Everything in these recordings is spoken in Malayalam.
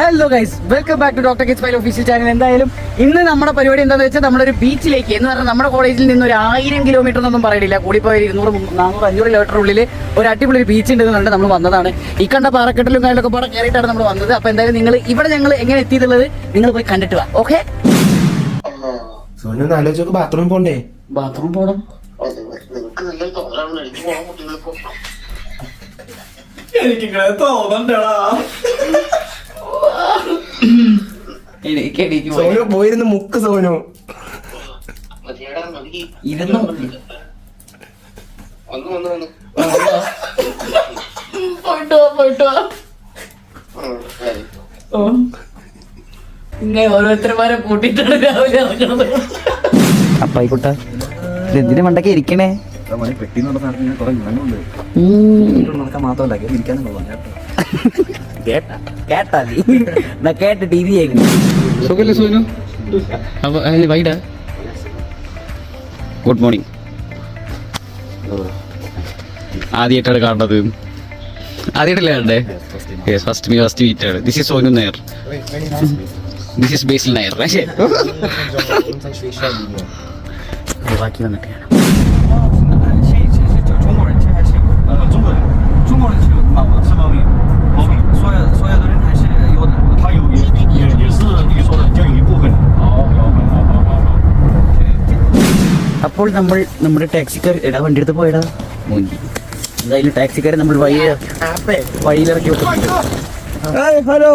Hello guys welcome back to doctor kiss file official channel എന്തായാലും ഇന്ന് നമ്മുടെ പരിപാടി എന്താണെന്ന് വെച്ചാൽ നമ്മുടെ ഒരു ബീച്ചിലേക്ക് എന്ന് പറഞ്ഞാൽ നമ്മുടെ കോളേജിൽ നിന്ന് ഒരു ആയിരം കിലോമീറ്റർ എന്നൊന്നും പറയില്ല കൂടിപ്പോയി ഇരുന്നൂറ് നാനൂറ് അഞ്ഞൂറ് കിലോമീറ്റർ ഉള്ളിൽ ഒരു അടിപൊളി ഒരു ബീച്ച് ഉണ്ടെന്നുണ്ട് നമ്മൾ വന്നതാണ്. ഈ കണ്ട പാറക്കെട്ടിലും കാര്യങ്ങളൊക്കെ പാടെ കയറിയിട്ടാണ് നമ്മൾ വന്നത്. അപ്പോൾ എന്തായാലും നിങ്ങൾ ഇവിടെ ഞങ്ങൾ എങ്ങനെ എത്തിയിട്ടുള്ളത് നിങ്ങൾ പോയി കണ്ടിട്ട് വാ. ഓക്കെ ബാത്റൂം ഒന്ന് പോണ്ടേ? ബാത്റൂം പോണം. എനിക്ക് തോന്നണ്ടടാ. സോനു പോയിരുന്നു മുക്ക് സോനു. ഇരുന്ന്? വന്ന് വന്ന് വന്ന്. പോയിട്ടോ. ഇങ്ങനെ കൂട്ടിയിട്ടാണ് രാവിലെ ഇറങ്ങണത്. അപ്പായിക്കുട്ട ഇതെന്തിനു മണ്ടൊക്കെ ഇരിക്കണേ? പെട്ടി നടക്കാൻ മാത്രമല്ല ഇരിക്കാനും കൊള്ളാം കേട്ടോ കേട്ടാ കേട്ടാ നീ എന്നാ കേട്ട് ടി വി സുഖല്ലേ സോനു? അപ്പൊ വൈഡാ ഗുഡ് മോർണിംഗ് ആദ്യമായിട്ടാണ് കാണുന്നത്. ആദ്യമായിട്ടല്ലേ കണ്ടേ ഫസ്റ്റ് മീ ഫസ്റ്റ് മീറ്റ് ആണ്. This is Sonu Nair this is Basil Nair ബാക്കി വന്നിട്ട് കാണാം. അപ്പോൾ നമ്മൾ നമ്മുടെ ടാക്സിക്കാർ എടാ വണ്ടി എടുത്ത് പോയടാ മൂഞ്ചി എന്തായാലും ടാക്സിക്കാരെ നമ്മൾ വഴി വഴിയിലിറക്കി വിട്ടു ഹലോ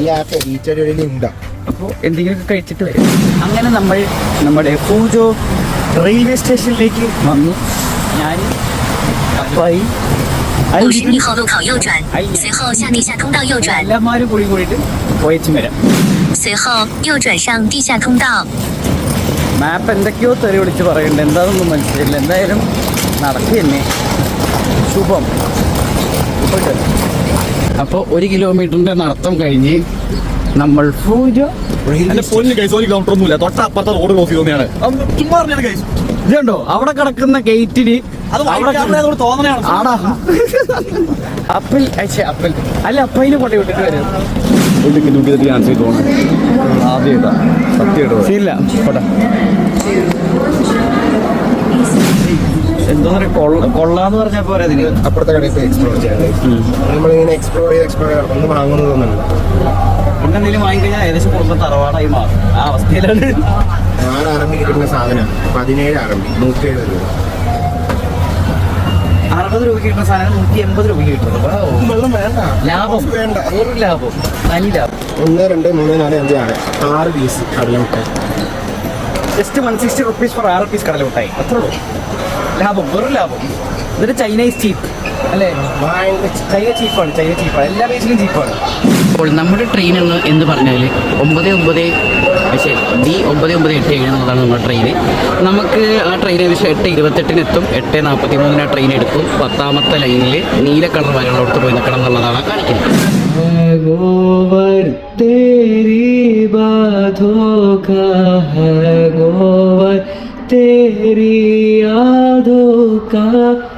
ഈ ആപ്പ് ഈ ചെടിയിൽ ഉണ്ടാ അപ്പോൾ എന്തെങ്കിലുമൊക്കെ കഴിച്ചിട്ട് വരും അങ്ങനെ നമ്മൾ നമ്മുടെ പൂജോ റെയിൽവേ സ്റ്റേഷനിലേക്ക് വന്നു ഞാൻ അപ്പായി 五十米后路口右转哎呀，随后向地下通道右转， എല്ലാമാരും കൂടി കൂടിയിട്ട് പോയച്ചു വരാം 随后右转上地下通道。 മാപ്പ് എന്തൊക്കെയോ തെറി വിളിച്ച് പറയുന്നുണ്ട്. എന്താണെന്നൊന്നും മനസ്സിലായില്ല. എന്തായാലും നടത്തി തന്നെ ശുഭം അപ്പോൾ ഒരു കിലോമീറ്ററിന്റെ നടത്തം കഴിഞ്ഞ് നമ്മൾ തൊട്ടപ്പുറത്തെ റോഡ് ചെയ്തോന്നെയാണ് ചുമ്മാ ഇതുണ്ടോ? അവിടെ കിടക്കുന്ന ഗേറ്റിന് അപ്പൽ അപ്പൽ അല്ല അപ്പയിനെ കൊണ്ടു വിട്ടിട്ട് വരും. തോന്നുന്നു ആദ്യമായിട്ടാ. സത്യമായിട്ട് ശരിയില്ല പോട്ടെ എന്തോ കൊള്ള കൊള്ളാന്ന് പറഞ്ഞ പോരാ അതിന്. അപ്പുറത്തെ കടയിൽ പോയി എക്സ്പ്ലോർ ചെയ്യാൻ നമ്മളിങ്ങനെ എക്സ്പ്ലോർ ചെയ്ത് എക്സ്പ്ലോർ ചെയ്ത് ഒന്നും വാങ്ങുന്നതൊന്നുമില്ല പിന്നെ എന്തെങ്കിലും വാങ്ങിക്കഴിഞ്ഞാൽ ഏകദേശം കുടുംബം തറവാടായി മാറും. ആ അവസ്ഥയിലാണ്. അറമ്പി കിട്ടുന്ന സാധനം പതിനേഴ് ആരംഭിക്കും നൂറ്റി എഴുപത് രൂപ. അറുപത് രൂപയ്ക്ക് കിട്ടുന്ന സാധനം നൂറ്റി എൺപത് രൂപയ്ക്ക് കിട്ടുന്നത് വൗ. വെള്ളം വേണ്ട. ലാഭം. വേണ്ട. ഒരു ലാഭം. തനി ലാഭം. ഒന്ന് രണ്ട് മൂന്ന് നാല് അഞ്ച് ആറ്. ആറ് piece കടലമുട്ടായി. Just one sixty rupees for ആറ് പീസ് കടലമുട്ടായി. മിഠായി അത്രേ ഉള്ളൂ. ലാഭം. വെറും ലാഭം. ഇതൊരു ചൈനീസ് ചീപ്പ് അല്ലേ? ചൈന ചീപ്പാണ് ചൈന ചീപ്പാണ് എല്ലാ ബേസിലും ചീപ്പാണ് അപ്പോൾ നമ്മുടെ ട്രെയിൻ എന്ന് എന്ന് പറഞ്ഞാൽ ഒമ്പത് ഒമ്പത് ശരി ഡി ഒമ്പത് ഒമ്പത് എട്ട് ഏഴ് എന്നുള്ളതാണ് നമ്മുടെ ട്രെയിൻ നമുക്ക് ആ ട്രെയിൻ ഏകദേശം എട്ട് ഇരുപത്തെട്ടിന് എത്തും എട്ട് നാൽപ്പത്തി മൂന്നിന് ആ ട്രെയിൻ എടുക്കും പത്താമത്തെ ലൈനിൽ നീല കളർ വരകളോടത്ത് പോയി നിൽക്കണം എന്നുള്ളതാണ് കാണിക്കുന്നത് गोवर तेरी बातों का है गोवर तेरी यादों का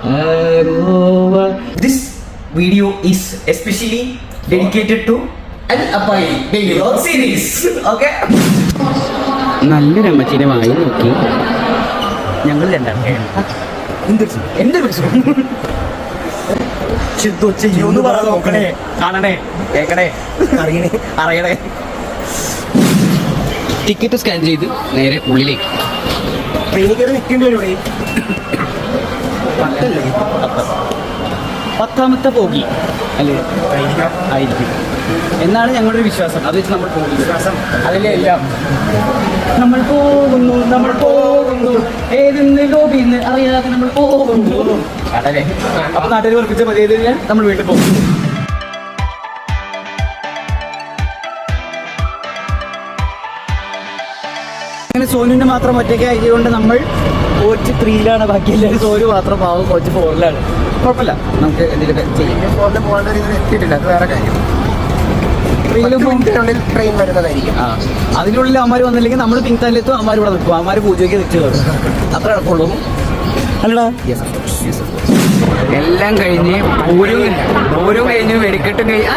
है गोवर This video is especially dedicated to Al Apai Daily Vlog Series. Okay? നല്ലൊരു അമ്മച്ചീനെ വായി നോക്കി. ഞങ്ങൾ കാണണേ. കേക്കണേ. അറിയണേ. അറിയണേ. ടിക്കറ്റ് സ്കാൻ ചെയ്ത് നേരെ ഉള്ളിലേക്ക്. ട്രെയിനിൽ കയറി നിൽക്കേണ്ടി വരും പത്താമത്തെ പോകി അല്ലേ? ആയിരിക്കും. എന്നാണ് ഞങ്ങളുടെ ഒരു വിശ്വാസം. അത് വെച്ച് നമ്മൾ പോകും വിശ്വാസം. അതിലെ എല്ലാം നമ്മൾ പോകുന്നു നമ്മൾ പോകുന്നു. ഏതിന്ന് ലോബിന്ന് അറിയാതെ നമ്മൾ പോകുന്നു. അതല്ലേ അപ്പൊ നാട്ടുകാർ വർപ്പിച്ച മതി. നമ്മൾ വീട്ടിൽ പോകും അങ്ങനെ സോനുവിന്റെ മാത്രം ഒറ്റയ്ക്ക് ആയതുകൊണ്ട് നമ്മൾ കോച്ച് ത്രീയിലാണ് ബാക്കി എല്ലാവരും. സോര് മാത്രം പാവം കോച്ച് ഫോറിലാണ് കുഴപ്പമില്ല. നമുക്ക് എന്തെങ്കിലും ചെയ്യാം. ഫോറിൽ പോകേണ്ട ഒരു എത്തിയിട്ടില്ല. അത് വേറെ കാര്യം. ട്രെയിൻ വരുന്നതായിരിക്കും. ആ. അതിനുള്ളിൽ അമ്മമാർ വന്നില്ലെങ്കിൽ നമ്മൾ പിങ്താനിലെത്തും അമ്മമാർ ഇവിടെ നിൽക്കും. അമ്മമാർ പൂജയ്ക്ക് നിൽക്കുക അത്ര എളുപ്പമുള്ളൂ അല്ലടാ. എല്ലാം കഴിഞ്ഞ് പൂരും പൂരും കഴിഞ്ഞ് വെടിക്കെട്ടും കഴിഞ്ഞ്.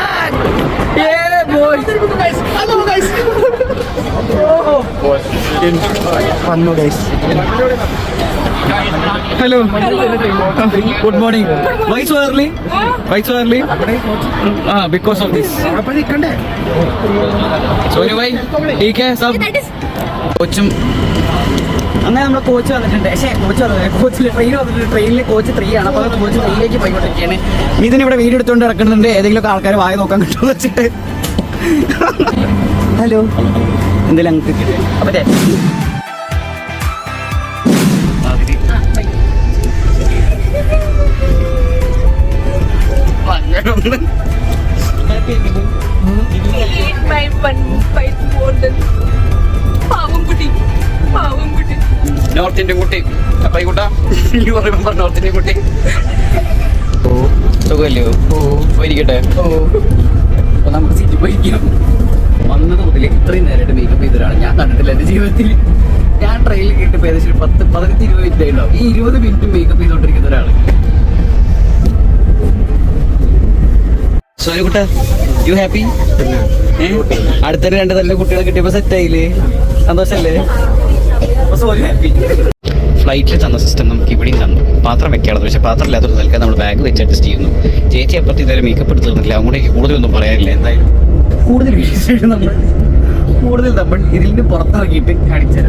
Hello good morning why so wise why ah because of this Sonu bhai ടീക്ക് സബ് കോച്ചും അങ്ങനെ നമ്മുടെ കോച്ച് വന്നിട്ടുണ്ട്. പക്ഷേ കോച്ച് വന്നത് കോച്ചിൽ ട്രെയിൻ വന്നിട്ടുണ്ട്. ട്രെയിനിൽ കോച്ച് ത്രീ ആണ്. അപ്പോൾ കോച്ച് ത്രീയിലേക്ക് പോയിക്കൊണ്ടിരിക്കുകയാണ്. ഇതിന് ഇവിടെ വീഡിയോ എടുത്തുകൊണ്ട് ഇറക്കുന്നുണ്ട് ഏതെങ്കിലും ആൾക്കാർ വായ നോക്കാൻ കിട്ടുമെന്ന് വെച്ചിട്ട്. ഹലോ എന്തെങ്കിലും അങ്ങ് അപ്പൊ ദേ. അങ്ങനെ ഒന്ന് my fun fight more than പാവം കുട്ടി പാവം കുട്ടി നോർത്ത് ഇന്ത്യൻ കുട്ടി അപ്പൊ കുട്ട യു റിമെമ്പർ നോർത്ത് ഇന്ത്യൻ കുട്ടി സുഖമല്ലയോ പോയിരിക്കട്ടെ അപ്പൊ നമുക്ക് സീറ്റ് പോയിരിക്കാം വന്നത് മുതൽ ഇത്രയും നേരമായിട്ട് മേക്കപ്പ് ചെയ്ത ഞാൻ കണ്ടിട്ടില്ല എന്റെ ജീവിതത്തിൽ. ഞാൻ ട്രെയിനിൽ കേട്ടപ്പോൾ ഏകദേശം പത്ത് പതിനഞ്ച് ഇരുപത് മിനിറ്റ് ഉണ്ടാവും ഈ ഇരുപത് മിനിറ്റ് മേക്കപ്പ് ചെയ്തുകൊണ്ടിരിക്കുന്ന ഒരാൾ സോനുകുട്ട യു ഹാപ്പി അടുത്തൊരു രണ്ട് നല്ല കുട്ടികളെ കിട്ടിയപ്പോ സെറ്റ് ആയില്ലേ? സന്തോഷല്ലേ? സോനു ഹാപ്പി ഫ്ലൈറ്റിൽ തന്ന സിസ്റ്റം നമുക്ക് ഇവിടെയും തന്നു. പാത്രം വെക്കാനുള്ളത് പക്ഷേ പാത്രം ഇല്ലാത്തത് നൽകാൻ നമ്മൾ ബാഗ് വെച്ച് അഡ്ജസ്റ്റ് ചെയ്യുന്നു. ചേച്ചി അപ്പുറത്ത് ഇതുവരെ മേക്കപ്പ് എടുത്ത് തന്നില്ല അങ്ങോട്ടേക്ക് കൂടുതലൊന്നും പറയാനില്ല. എന്തായാലും. കൂടുതൽ നമ്മൾ കൂടുതൽ നമ്മൾ ഇതിൽ നിന്ന് പുറത്തിറങ്ങിയിട്ട് കാണിച്ചു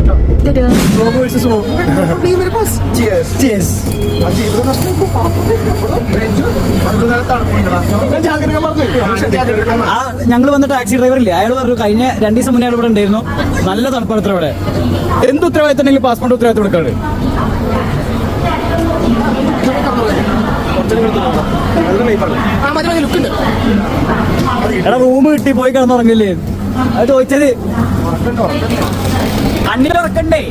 ഞങ്ങൾ വന്ന ടാക്സി ഡ്രൈവർ ഇല്ലേ അയാൾ പറഞ്ഞു കഴിഞ്ഞ രണ്ടു ദിവസം മുന്നേ അയാൾ ഇവിടെ ഉണ്ടായിരുന്നു. നല്ല തണുപ്പാണ് ഇത്ര ഇവിടെ. എന്ത് ഉത്തരവാദിത്തം ഉണ്ടെങ്കിലും പാസ്പോർട്ട് ഉത്തരവാദിത്തം എടുക്കാണ് എടാ റൂം കിട്ടി പോയി കിടന്നുറങ്ങില്ലേ? അത് ചോദിച്ചത്. കണ്ണിലിറക്കണ്ടേ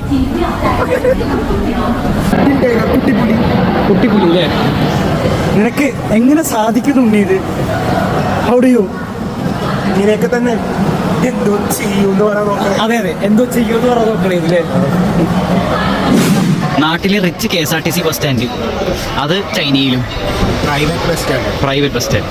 കുട്ടിപ്പുലി കുട്ടിപ്പുലി. അല്ലേ നിനക്ക് എങ്ങനെ സാധിക്കുന്നുണ്ട് ഇത്? അവിടെയോ ഇങ്ങനെയൊക്കെ തന്നെ എന്തോ ചെയ്യൂന്ന് പറയാൻ നോക്കണേ. അതെ അതെ. എന്തോ ചെയ്യൂന്ന് പറയാൻ നോക്കണേ ഇതിൽ നാട്ടിലെ rich K S R T C bus stand അത് ചൈനയിലും. Private bus stand private bus stand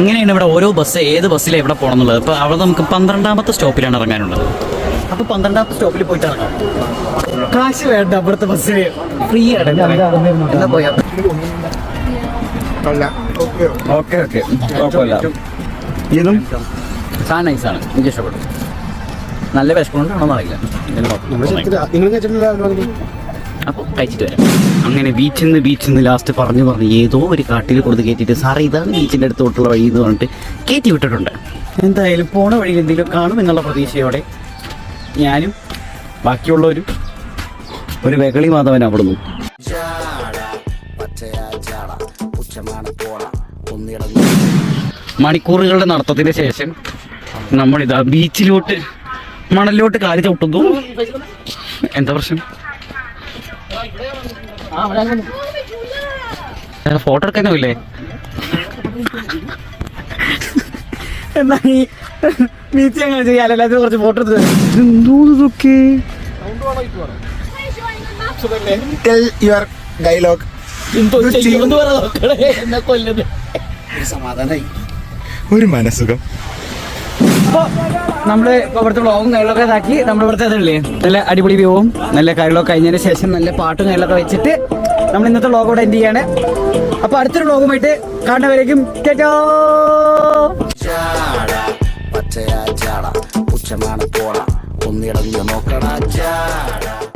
ഇങ്ങനെയാണ് ഇവിടെ ഓരോ ബസ് ഏത് ബസ്സിൽ എവിടെ പോകണം എന്നുള്ളത് അപ്പോൾ അവിടെ നമുക്ക് പന്ത്രണ്ടാമത്തെ സ്റ്റോപ്പിലാണ് ഇറങ്ങാനുള്ളത്. അപ്പോൾ പന്ത്രണ്ടാമത്തെ സ്റ്റോപ്പിൽ പോയിട്ട് ഇറങ്ങാം. കാശ് വേണ്ട അവിടുത്തെ ബസ്സിൽ ഫ്രീ ആണ്. എന്നാ പോയാ? അല്ല ഓക്കെ. Okay okay. കുഴപ്പമില്ല. ഇതും? സാധനം നൈസാണ് എനിക്ക് ഇഷ്ടപ്പെട്ടു. നല്ല വിശപ്പുണ്ടാണോ അറിയില്ല. അപ്പോൾ കഴിച്ചിട്ട് വരാം. അങ്ങനെ ബീച്ചിൽ നിന്ന് ബീച്ചിൽ നിന്ന് ലാസ്റ്റ് പറഞ്ഞു പറഞ്ഞ് ഏതോ ഒരു കാട്ടിൽ കൊടുത്ത് കയറ്റിയിട്ട് സാറേ ഇതാണ് ബീച്ചിന്റെ അടുത്തോട്ടുള്ള വഴി എന്ന് പറഞ്ഞിട്ട് കയറ്റി വിട്ടിട്ടുണ്ട്. എന്തായാലും പോണ വഴി എന്തെങ്കിലും കാണും എന്നുള്ള പ്രതീക്ഷയോടെ ഞാനും ബാക്കിയുള്ളവരും ഒരു വെകളി മാധവൻ അവിടുന്ന്. മണിക്കൂറുകളുടെ നടത്തത്തിന് ശേഷം നമ്മളിതാ ബീച്ചിലോട്ട് മണലിലോട്ട് കാലി ചവിട്ടുന്നു. എന്താ പ്രശ്നം? ഫോട്ടോ എടുക്കാനില്ലേ എന്നാ ഈ ബീച്ച് അങ്ങനെ ചെയ്യാലോ എല്ലാത്തിനും കുറച്ച് ഫോട്ടോ എടുത്ത് ടെൽ യുവർ ഡയലോഗ് ഒരു മനസ്സുഖം. അപ്പോൾ നമ്മൾ ഇവിടുത്തെ വ്ളോഗും കാര്യങ്ങളൊക്കെ ഇതാക്കി. നമ്മുടെ ഇവിടുത്തെ ഇതല്ലേ? നല്ല അടിപൊളി വ്യൂവും നല്ല കാര്യങ്ങളൊക്കെ കഴിഞ്ഞതിന് ശേഷം നല്ല പാട്ടും കാര്യങ്ങളൊക്കെ വെച്ചിട്ട് നമ്മൾ ഇന്നത്തെ വ്ളോഗ് ഇവിടെ എൻഡ് ചെയ്യാണ്. അപ്പൊ അടുത്തൊരു വ്ളോഗുമായിട്ട് കാണുന്നവരേക്കും കേട്ടോ. പച്ചയാ പുച്ഛമാണ് പോള ഒന്നിടഞ്ഞു നോക്കണ ചാട.